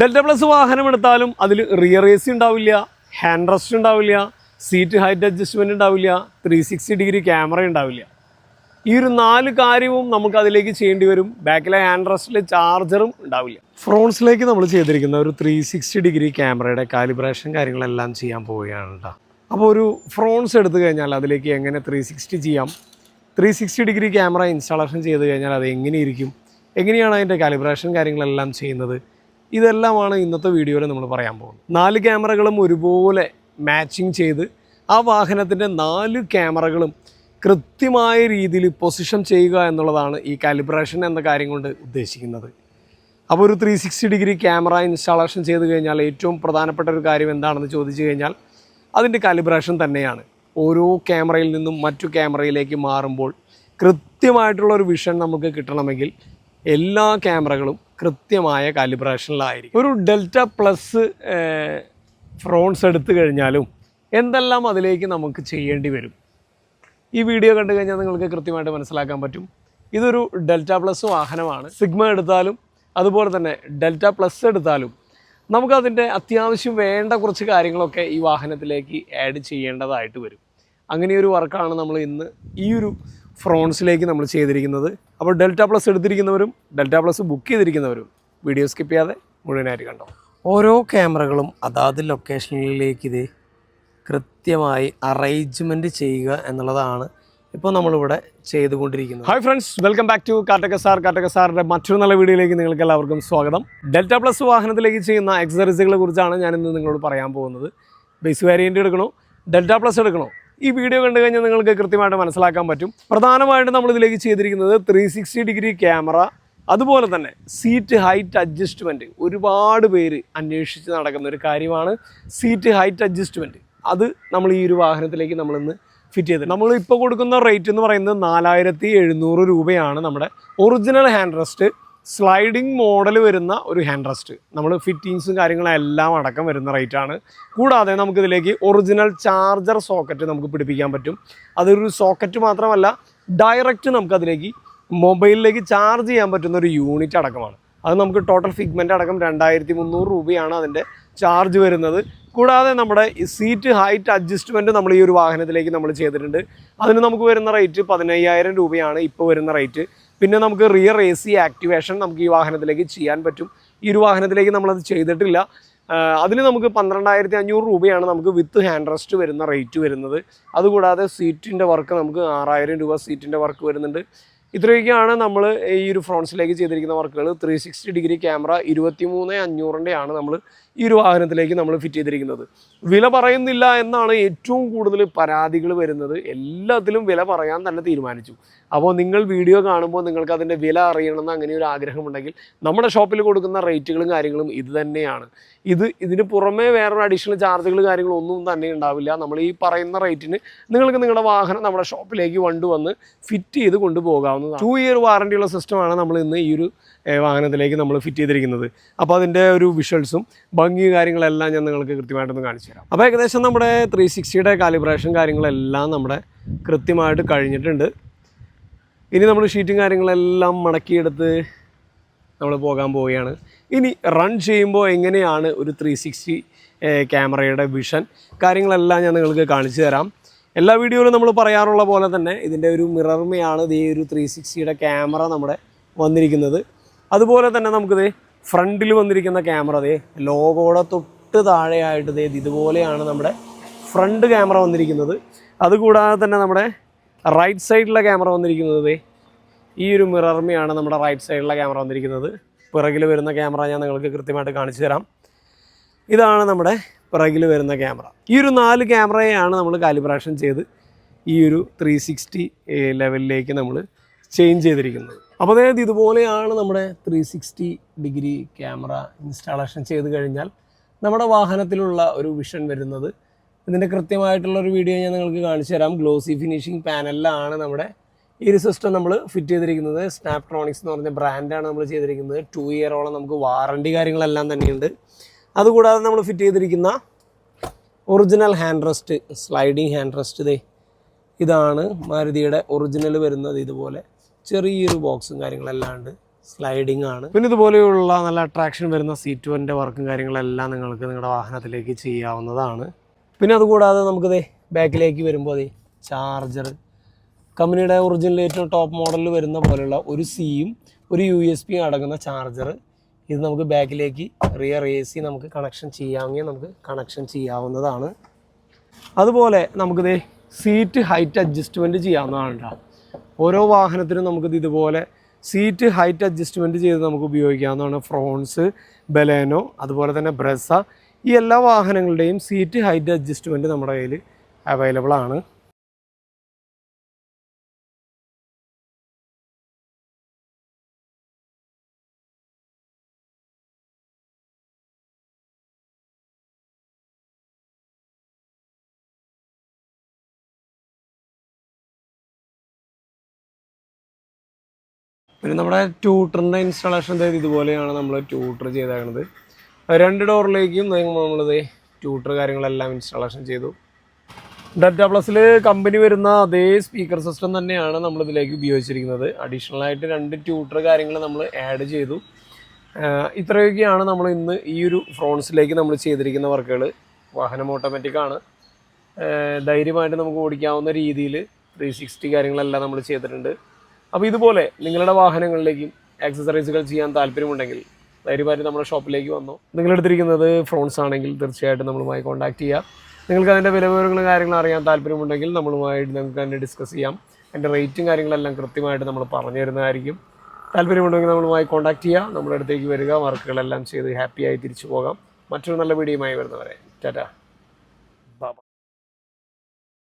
Delta plus വാഹനം എടുത്താലും അതിൽ റിയർ എ സി ഉണ്ടാവില്ല ഹാൻഡ് റെസ്റ്റ് ഉണ്ടാവില്ല സീറ്റ് ഹൈറ്റ് അഡ്ജസ്റ്റ്മെന്റ് ഉണ്ടാവില്ല ത്രീ സിക്സ്റ്റി ഡിഗ്രി ക്യാമറ ഉണ്ടാവില്ല. ഈ ഒരു നാല് കാര്യവും നമുക്ക് അതിലേക്ക് ചെയ്യേണ്ടി വരും. ബാക്കിലെ ഹാൻഡ് റെസ്റ്റിൽ ചാർജറും ഉണ്ടാവില്ല. ഫ്രോൺസിലേക്ക് നമ്മൾ ചെയ്തിരിക്കുന്ന ഒരു ത്രീ സിക്സ്റ്റി ഡിഗ്രി ക്യാമറയുടെ കാലിബ്രേഷൻ കാര്യങ്ങളെല്ലാം ചെയ്യാൻ പോവുകയാണ് കേട്ടോ അപ്പോൾ ഒരു ഫ്രോൺസ് എടുത്തു കഴിഞ്ഞാൽ അതിലേക്ക് എങ്ങനെ ത്രീ സിക്സ്റ്റി ചെയ്യാം? Three sixty degree camera installation ചെയ്ത് കഴിഞ്ഞാൽ അത് എങ്ങനെയിരിക്കും എങ്ങനെയാണ് അതിന്റെ കാലിബ്രേഷൻ കാര്യങ്ങളെല്ലാം ചെയ്യുന്നത്? ഇതെല്ലാമാണ് ഇന്നത്തെ വീഡിയോയിൽ നമ്മൾ പറയാൻ പോകുന്നത്. നാല് ക്യാമറകളും ഒരുപോലെ മാച്ചിങ് ചെയ്ത് ആ വാഹനത്തിന്റെ നാല് ക്യാമറകളും കൃത്യമായ രീതിയിൽ പൊസിഷൻ ചെയ്യുക എന്നുള്ളതാണ് ഈ കാലിബ്രേഷൻ എന്ന കാര്യം കൊണ്ട് ഉദ്ദേശിക്കുന്നത്. അപ്പോൾ ഒരു three sixty degree camera installation ചെയ്ത് കഴിഞ്ഞാൽ ഏറ്റവും പ്രധാനപ്പെട്ട ഒരു കാര്യം എന്താണെന്ന് ചോദിച്ചു കഴിഞ്ഞാൽ അതിന്റെ കാലിബ്രേഷൻ തന്നെയാണ്. ഓരോ ക്യാമറയിൽ നിന്നും മറ്റു ക്യാമറയിലേക്ക് മാറുമ്പോൾ കൃത്യമായിട്ടുള്ള ഒരു വിഷൻ നമുക്ക് കിട്ടണമെങ്കിൽ എല്ലാ ക്യാമറകളും കൃത്യമായ കാലിബ്രേഷനിലായിരിക്കും. ഒരു ഡെൽറ്റ പ്ലസ് ഫ്രോൺസ് എടുത്തു കഴിഞ്ഞാലും എന്തെല്ലാം അതിലേക്ക് നമുക്ക് ചെയ്യേണ്ടി വരും? ഈ വീഡിയോ കണ്ടു കഴിഞ്ഞാൽ നിങ്ങൾക്ക് കൃത്യമായിട്ട് മനസ്സിലാക്കാൻ പറ്റും. ഇതൊരു ഡെൽറ്റ പ്ലസ് വാഹനമാണ്. സിഗ്മ എടുത്താലും അതുപോലെ തന്നെ ഡെൽറ്റ പ്ലസ് എടുത്താലും നമുക്കതിന്റെ അത്യാവശ്യം വേണ്ട കുറച്ച് കാര്യങ്ങളൊക്കെ ഈ വാഹനത്തിലേക്ക് ആഡ് ചെയ്യേണ്ടതായിട്ട് വരും. അങ്ങനെയൊരു വർക്കാണ് നമ്മൾ ഇന്ന് ഈ ഒരു ഫ്രോൺസിലേക്ക് നമ്മൾ ചെയ്തിരിക്കുന്നത്. അപ്പോൾ ഡെൽറ്റ പ്ലസ് എടുത്തിരിക്കുന്നവരും ഡെൽറ്റ പ്ലസ് ബുക്ക് ചെയ്തിരിക്കുന്നവരും വീഡിയോ സ്കിപ്പ് ചെയ്യാതെ മുഴുവനായിട്ട് കണ്ടോ? ഓരോ ക്യാമറകളും അതാത് ലൊക്കേഷനിലേക്ക് ഇത് കൃത്യമായി അറേഞ്ച്മെന്റ് ചെയ്യുക എന്നുള്ളതാണ് ഇപ്പോൾ നമ്മളിവിടെ ചെയ്തുകൊണ്ടിരിക്കുന്നത്. Hi friends welcome back to Kattaka sir Kattaka സാറിന്റെ മറ്റൊരു നല്ല വീഡിയോയിലേക്ക് നിങ്ങൾക്ക് എല്ലാവർക്കും സ്വാഗതം. ഡെൽറ്റ പ്ലസ് വാഹനത്തിലേക്ക് ചെയ്യുന്ന എക്സസൈസുകളെ കുറിച്ചാണ് ഞാനിന്ന് നിങ്ങളോട് പറയാൻ പോകുന്നത്. ബേസ് വേരിയന്റ് എടുക്കണോ? ഡെൽറ്റ പ്ലസ് എടുക്കണോ? ഈ വീഡിയോ കണ്ടു കഴിഞ്ഞാൽ നിങ്ങൾക്ക് കൃത്യമായിട്ട് മനസ്സിലാക്കാൻ പറ്റും. പ്രധാനമായിട്ടും നമ്മൾ ഇതിലേക്ക് ചെയ്തിരിക്കുന്നത് ത്രീ സിക്സ്റ്റി ഡിഗ്രി ക്യാമറ അതുപോലെ തന്നെ സീറ്റ് ഹൈറ്റ് അഡ്ജസ്റ്റ്മെന്റ് ഒരുപാട് പേര് അന്വേഷിച്ച് നടക്കുന്ന ഒരു കാര്യമാണ് സീറ്റ് ഹൈറ്റ് അഡ്ജസ്റ്റ്മെന്റ് അത് നമ്മൾ ഈ ഒരു വാഹനത്തിലേക്ക് നമ്മളിന്ന് ഫിറ്റ് ചെയ്ത് നമ്മൾ ഇപ്പോൾ കൊടുക്കുന്ന റേറ്റ് എന്ന് പറയുന്നത് നാലായിരത്തി എഴുന്നൂറ് രൂപയാണ് നമ്മുടെ original hand rest sliding model വരുന്ന ഒരു ഹാൻഡ് റെസ്റ്റ് നമ്മൾ ഫിറ്റിങ്സും കാര്യങ്ങളും എല്ലാം അടക്കം വരുന്ന റേറ്റ് ആണ്. കൂടാതെ നമുക്കിതിലേക്ക് ഒറിജിനൽ ചാർജർ സോക്കറ്റ് നമുക്ക് പിടിപ്പിക്കാൻ പറ്റും. അതൊരു സോക്കറ്റ് മാത്രമല്ല ഡയറക്റ്റ് നമുക്കതിലേക്ക് മൊബൈലിലേക്ക് ചാർജ് ചെയ്യാൻ പറ്റുന്ന ഒരു യൂണിറ്റ് അടക്കമാണ്. അത് നമുക്ക് ടോട്ടൽ ഫിഗ്മെന്റ് അടക്കം രണ്ടായിരത്തി മുന്നൂറ് രൂപയാണ് അതിന്റെ ചാർജ് വരുന്നത്. കൂടാതെ നമ്മുടെ സീറ്റ് ഹൈറ്റ് അഡ്ജസ്റ്റ്മെന്റ് നമ്മൾ ഈ ഒരു വാഹനത്തിലേക്ക് നമ്മൾ ചെയ്തിട്ടുണ്ട്. അതിന് നമുക്ക് വരുന്ന റേറ്റ് പതിനയ്യായിരം രൂപയാണ് ഇപ്പോൾ വരുന്ന റേറ്റ് പിന്നെ നമുക്ക് റിയർ എ സി ആക്ടിവേഷൻ നമുക്ക് ഈ വാഹനത്തിലേക്ക് ചെയ്യാൻ പറ്റും. ഈ ഒരു വാഹനത്തിലേക്ക് നമ്മളത് ചെയ്തിട്ടില്ല. അതിന് നമുക്ക് പന്ത്രണ്ടായിരത്തി അഞ്ഞൂറ് രൂപയാണ് നമുക്ക് വിത്ത് ഹാൻഡ് റെസ്റ്റ് വരുന്ന റേറ്റ് വരുന്നത്. അതുകൂടാതെ സീറ്റിന്റെ വർക്ക് നമുക്ക് ആറായിരം രൂപ സീറ്റിന്റെ വർക്ക് വരുന്നുണ്ട്. ഇത്രയൊക്കെയാണ് നമ്മൾ ഈ ഒരു ഫ്രോൺസിലേക്ക് ചെയ്തിരിക്കുന്ന വർക്കുകൾ ത്രീ സിക്സ്റ്റി ഡിഗ്രി ക്യാമറ ഇരുപത്തി മൂന്ന് അഞ്ഞൂറിന്റെയാണ് നമ്മൾ ഈ ഒരു വാഹനത്തിലേക്ക് നമ്മൾ ഫിറ്റ് ചെയ്തിരിക്കുന്നത്. വില പറയുന്നില്ല എന്നാണ് ഏറ്റവും കൂടുതൽ പരാതികൾ വരുന്നത്. എല്ലാത്തിലും വില പറയാൻ തന്നെ തീരുമാനിച്ചു. അപ്പോൾ നിങ്ങൾ വീഡിയോ കാണുമ്പോൾ നിങ്ങൾക്ക് അതിന്റെ വില അറിയണമെന്ന് അങ്ങനെ ഒരു ആഗ്രഹമുണ്ടെങ്കിൽ നമ്മുടെ ഷോപ്പിൽ കൊടുക്കുന്ന റേറ്റുകളും കാര്യങ്ങളും ഇത് തന്നെയാണ്. ഇത് ഇതിന് പുറമേ വേറൊരു അഡീഷണൽ ചാർജുകൾ കാര്യങ്ങളും ഒന്നും തന്നെ ഉണ്ടാവില്ല. നമ്മൾ ഈ പറയുന്ന റേറ്റിന് നിങ്ങൾക്ക് നിങ്ങളുടെ വാഹനം നമ്മുടെ ഷോപ്പിലേക്ക് കൊണ്ടുവന്ന് ഫിറ്റ് ചെയ്ത് കൊണ്ടുപോകാവുന്നതാണ് ടു ഇയർ വാറണ്ടിയുള്ള സിസ്റ്റമാണ് നമ്മൾ ഇന്ന് ഈ ഒരു വാഹനത്തിലേക്ക് നമ്മൾ ഫിറ്റ് ചെയ്തിരിക്കുന്നത്. അപ്പോൾ അതിന്റെ ഒരു വിഷ്വൽസും ഭംഗി കാര്യങ്ങളെല്ലാം ഞാൻ നിങ്ങൾക്ക് കൃത്യമായിട്ടൊന്ന് കാണിച്ചു തരാം. അപ്പോൾ ഏകദേശം നമ്മുടെ ത്രീ സിക്സ്റ്റിയുടെ കാലിബ്രേഷൻ കാര്യങ്ങളെല്ലാം നമ്മുടെ കൃത്യമായിട്ട് കഴിഞ്ഞിട്ടുണ്ട്. ഇനി നമ്മൾ ഷീറ്റും കാര്യങ്ങളെല്ലാം മടക്കിയെടുത്ത് നമ്മൾ പോകാൻ പോവുകയാണ്. ഇനി റൺ ചെയ്യുമ്പോൾ എങ്ങനെയാണ് ഒരു ത്രീ സിക്സ്റ്റി ക്യാമറയുടെ വിഷൻ കാര്യങ്ങളെല്ലാം ഞാൻ നിങ്ങൾക്ക് കാണിച്ചു തരാം. എല്ലാ വീഡിയോയിലും നമ്മൾ പറയാറുള്ള പോലെ തന്നെ ഇതിന്റെ ഒരു മിറർമയാണ് ഈ ഒരു ത്രീ സിക്സ്റ്റിയുടെ ക്യാമറ നമ്മുടെ വന്നിരിക്കുന്നത്. അതുപോലെ തന്നെ നമുക്കിത് ഫ്രണ്ടിൽ വന്നിരിക്കുന്ന ക്യാമറ ദേ ലോഗോടെ തൊട്ട് താഴെയായിട്ട് ദേ ഇതുപോലെയാണ് നമ്മുടെ ഫ്രണ്ട് ക്യാമറ വന്നിരിക്കുന്നത്. അതുകൂടാതെ തന്നെ നമ്മുടെ റൈറ്റ് സൈഡിലെ ക്യാമറ വന്നിരിക്കുന്നത് ഈ ഒരു മിറർമയാണ് നമ്മുടെ റൈറ്റ് സൈഡിലെ ക്യാമറ വന്നിരിക്കുന്നത്. പിറകിൽ വരുന്ന ക്യാമറ ഞാൻ നിങ്ങൾക്ക് കൃത്യമായിട്ട് കാണിച്ചു തരാം. ഇതാണ് നമ്മുടെ പിറകിൽ വരുന്ന ക്യാമറ ഈ ഒരു നാല് ക്യാമറയാണ് നമ്മൾ കാലിബ്രേഷൻ ചെയ്ത് ഈ ഒരു ത്രീ സിക്സ്റ്റി ലെവലിലേക്ക് നമ്മൾ ചേഞ്ച് ചെയ്തിരിക്കുന്നത്. അപ്പോൾ അതായത് ഇതുപോലെയാണ് നമ്മുടെ three sixty degree camera installation ചെയ്ത് കഴിഞ്ഞാൽ നമ്മുടെ വാഹനത്തിലുള്ള ഒരു വിഷൻ വരുന്നത് ഇതിന്റെ കൃത്യമായിട്ടുള്ള ഒരു വീഡിയോ ഞാൻ നിങ്ങൾക്ക് കാണിച്ചു തരാം. ഗ്ലോസി ഫിനിഷിംഗ് പാനലിലാണ് നമ്മുടെ ഈ ഒരു സിസ്റ്റം നമ്മൾ ഫിറ്റ് ചെയ്തിരിക്കുന്നത്. സ്നാപ്ട്രോണിക്സ് എന്ന് പറഞ്ഞ ബ്രാൻഡാണ് നമ്മൾ ചെയ്തിരിക്കുന്നത്. ടു ഇയറോളം നമുക്ക് വാറണ്ടി കാര്യങ്ങളെല്ലാം തന്നെയുണ്ട്. അതുകൂടാതെ നമ്മൾ ഫിറ്റ് ചെയ്തിരിക്കുന്ന original hand rest sliding hand rest ഇതേ ഇതാണ് മാരുതിയുടെ ഒറിജിനൽ വരുന്നത്. ഇതുപോലെ ചെറിയൊരു ബോക്സും കാര്യങ്ങളെല്ലാം ഉണ്ട്. സ്ലൈഡിംഗ് ആണ്. പിന്നെ ഇതുപോലെയുള്ള നല്ല അട്രാക്ഷൻ വരുന്ന സീറ്റ് വന്റെ വർക്കും കാര്യങ്ങളെല്ലാം നിങ്ങൾക്ക് നിങ്ങളുടെ വാഹനത്തിലേക്ക് ചെയ്യാവുന്നതാണ്. പിന്നെ അതുകൂടാതെ നമുക്കിത് ബാക്കിലേക്ക് വരുമ്പോൾ അതെ ചാർജർ. കമ്പനിയുടെ ഒറിജിനൽ ഏറ്റവും ടോപ്പ് മോഡലിൽ വരുന്ന പോലെയുള്ള ഒരു സിയും ഒരു യു എസ് പിയും അടങ്ങുന്ന ചാർജർ. ഇത് നമുക്ക് ബാക്കിലേക്ക് റിയർ എ സി നമുക്ക് കണക്ഷൻ ചെയ്യാമെങ്കിൽ നമുക്ക് കണക്ഷൻ ചെയ്യാവുന്നതാണ്. അതുപോലെ നമുക്കിത് സീറ്റ് ഹൈറ്റ് അഡ്ജസ്റ്റ്മെന്റ് ചെയ്യാവുന്നതാണ് ഓരോ വാഹനത്തിനും നമുക്കിത് ഇതുപോലെ സീറ്റ് ഹൈറ്റ് അഡ്ജസ്റ്റ്മെന്റ് ചെയ്ത് നമുക്ക് ഉപയോഗിക്കാവുന്നതാണ്. ഫ്രോൺസ് ബലേനോ അതുപോലെ തന്നെ ബ്രസ ഈ എല്ലാ വാഹനങ്ങളുടെയും സീറ്റ് ഹൈറ്റ് അഡ്ജസ്റ്റ്മെന്റ് നമ്മുടെ കയ്യിൽ അവൈലബിൾ ആണ്. പിന്നെ നമ്മുടെ ട്യൂട്ടറിന്റെ ഇൻസ്റ്റാളേഷൻ ഇതുപോലെയാണ് നമ്മൾ ട്യൂട്ടർ ചെയ്തേക്കുന്നത് രണ്ട് ഡോറിലേക്കും നമ്മളിത് ട്യൂട്ടർ കാര്യങ്ങളെല്ലാം ഇൻസ്റ്റാളേഷൻ ചെയ്തു. ഡെറ്റ പ്ലസിൽ കമ്പനി വരുന്ന അതേ സ്പീക്കർ സിസ്റ്റം തന്നെയാണ് നമ്മൾ ഇതിലേക്ക് ഉപയോഗിച്ചിരിക്കുന്നത്. അഡീഷണൽ ആയിട്ട് രണ്ട് ട്യൂട്ടർ കാര്യങ്ങൾ നമ്മൾ ആഡ് ചെയ്തു. ഇത്രയൊക്കെയാണ് നമ്മൾ ഇന്ന് ഈ ഒരു ഫ്രോൺസിലേക്ക് നമ്മൾ ചെയ്തിരിക്കുന്ന വർക്കുകൾ വാഹനം ഓട്ടോമാറ്റിക്കാണ് ധൈര്യമായിട്ട് നമുക്ക് ഓടിക്കാവുന്ന രീതിയിൽ ത്രീ സിക്സ്റ്റി കാര്യങ്ങളെല്ലാം നമ്മൾ ചെയ്തിട്ടുണ്ട്. അപ്പോൾ ഇതുപോലെ നിങ്ങളുടെ വാഹനങ്ങളിലേക്കും ആക്സസറീസുകൾ ചെയ്യാൻ താല്പര്യമുണ്ടെങ്കിൽ ധൈര്യമായിട്ട് നമ്മുടെ ഷോപ്പിലേക്ക് വന്നു. നിങ്ങൾ എടുത്തിരിക്കുന്നത് ഫ്രോൺസ് ആണെങ്കിൽ തീർച്ചയായിട്ടും നമ്മളുമായി കോൺടാക്ട് ചെയ്യുക നിങ്ങൾക്ക് അതിന്റെ വില വിവരങ്ങളും കാര്യങ്ങളും അറിയാൻ താല്പര്യമുണ്ടെങ്കിൽ നമ്മളുമായിട്ട് നിങ്ങൾക്ക് തന്നെ ഡിസ്കസ് ചെയ്യാം. അതിന്റെ റേറ്റും കാര്യങ്ങളെല്ലാം കൃത്യമായിട്ട് നമ്മൾ പറഞ്ഞു തരുന്നതായിരിക്കും. താല്പര്യമുണ്ടെങ്കിൽ നമ്മളുമായി കോൺടാക്ട് ചെയ്യുക നമ്മുടെ അടുത്തേക്ക് വരിക വർക്കുകളെല്ലാം ചെയ്ത് ഹാപ്പിയായി തിരിച്ചു പോകാം. മറ്റൊരു നല്ല വീഡിയോയുമായി വരുന്നവരെ. ടാറ്റ.